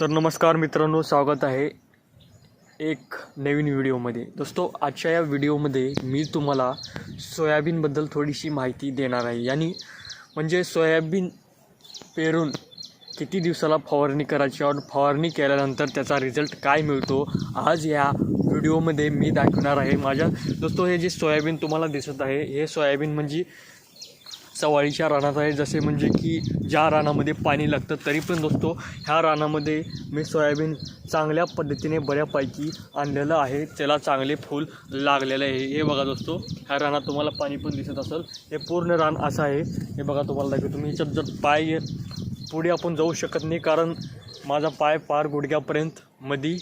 तर नमस्कार मित्रांनो स्वागत आहे एक नवीन व्हिडिओमध्ये. दोस्तो आजच्या या व्हिडिओमध्ये मी तुम्हाला सोयाबीनबद्दल थोडीशी माहिती देणार आहे. यानी म्हणजे सोयाबीन पेरून किती दिवसाला फवारणी करायची और फवारणी केल्यानंतर त्याचा रिझल्ट काय मिळतो आज या व्हिडिओमध्ये मी दाखवणार आहे. माझ्या दोस्तो हे जे सोयाबीन तुम्हाला दिसत आहे हे सोयाबीन म्हणजे सवाळीच्या रानात आहे जसे म्हणजे की ज्या रानामध्ये पाणी लागतं तरी पण दोस्तो ह्या रानामध्ये मी सोयाबीन चांगल्या पद्धतीने बऱ्यापैकी आणलेलं आहे. त्याला चांगले फूल लागलेलं आहे. हे बघा दोस्तो ह्या रानात तुम्हाला पाणी पण दिसत असेल. हे पूर्ण रान असं आहे. हे बघा तुम्हाला दाखवतो. तुम्ही ह्याच्यात जर पाय पुढे आपण जाऊ शकत नाही कारण माझा पाय पार गुडघ्यापर्यंत मधी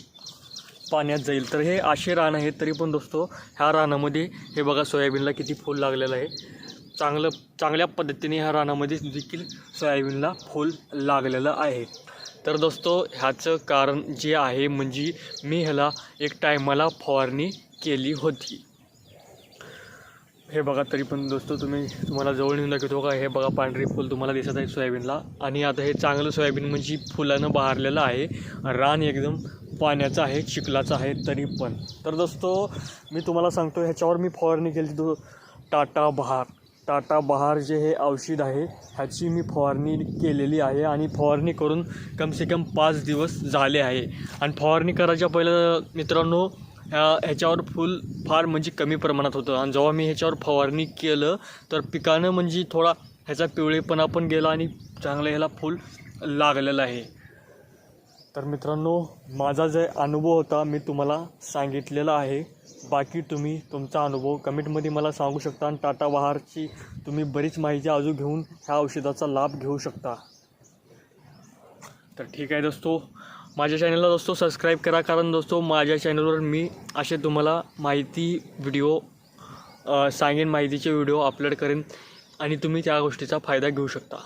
पाण्यात जाईल. तर हे असे रान आहे तरी पण दोस्तो ह्या रानामध्ये हे बघा सोयाबीनला किती फूल लागलेलं आहे. चांगलं चांगल्या पद्धतीने ह्या रानामध्ये देखील सोयाबीनला फूल लागलेलं आहे. तर दोस्तो ह्याचं कारण जे आहे म्हणजे मी ह्याला एक टायमाला फवारणी केली होती. हे बघा तरी पण दोस्तो तुम्ही तुम्हाला जवळ नेऊन दाखवतो का? हे बघा पांढरी फुल तुम्हाला दिसत आहे सोयाबीनला. आणि आता हे चांगलं सोयाबीन म्हणजे फुलानं बहारलेलं आहे. रान एकदम पाण्याचं आहे चिखलाचं आहे तरी पण. तर दोस्तो मी तुम्हाला सांगतो ह्याच्यावर मी फवारणी केली तो टाटा बहार. टाटा बहार जे हे औषध आहे ह्याची मी फवारणी केलेली आहे आणि फवारणी करून कमसे कम पाच दिवस झाले आहे. आणि फवारणी करायच्या पहिलं मित्रांनो ह्या ह्याच्यावर फूल फार म्हणजे कमी प्रमाणात होतं. आणि जेव्हा मी ह्याच्यावर फवारणी केलं तर पिकानं म्हणजे थोडा ह्याचा पिवळेपणा पण गेला आणि चांगलं ह्याला फूल लागलेलं आहे. तर मित्रांनो माझा जे अनुभव होता मी तुम्हाला सांगितलेला आहे. बाकी तुम्ही तुमचा अनुभव कमेंटमध्ये मला सांगू शकता आणि टाटा बहारची तुम्ही बरीच माहिती अजून घेऊन ह्या औषधाचा लाभ घेऊ शकता. तर ठीक आहे दोस्तो माझ्या चॅनलला दोस्तो सबस्क्राईब करा कारण दोस्तो माझ्या चॅनलवर मी असे तुम्हाला माहिती व्हिडिओ सांगेन माहितीचे व्हिडिओ अपलोड करेन आणि तुम्ही त्या गोष्टीचा फायदा घेऊ शकता.